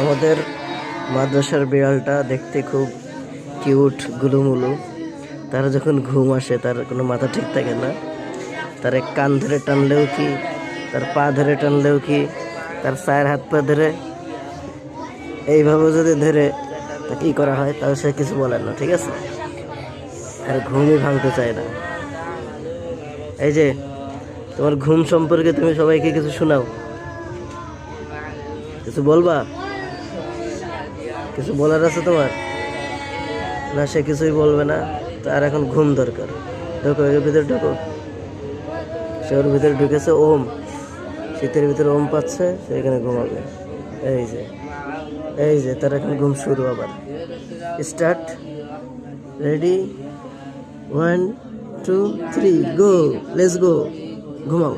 আমাদের মাদ্রাসার বিড়ালটা দেখতে খুব কিউট, গুলুমুলু। তার যখন ঘুম আসে, তার কোনো মাথা ঠিক থাকে না। তার এক কান ধরে টানলেও কি, তার পা ধরে টানলেও কি, তার চায়ের হাত পা ধরে, এইভাবে যদি ধরে, তা কী করা হয়? তাহলে সে কিছু বলে না, ঠিক আছে? আর ঘুমই ভাঙতে চায় না। এই যে, তোমার ঘুম সম্পর্কে তুমি সবাইকে কিছু শোনাও। কিছু বলবা? কিছু বলার আছে তোমার? না, সে কিছুই বলবে না। তার এখন ঘুম দরকার। ঢোকো এর ভিতরে ঢোকো। সে ওর ভিতরে ঢুকেছে, ওম। শীতের ভিতরে ওম পাচ্ছে, সে এখানে ঘুমাবে। এই যে এই যে, তার এখন ঘুম শুরু আবার। Start ready one two three go let's go ঘুমাও।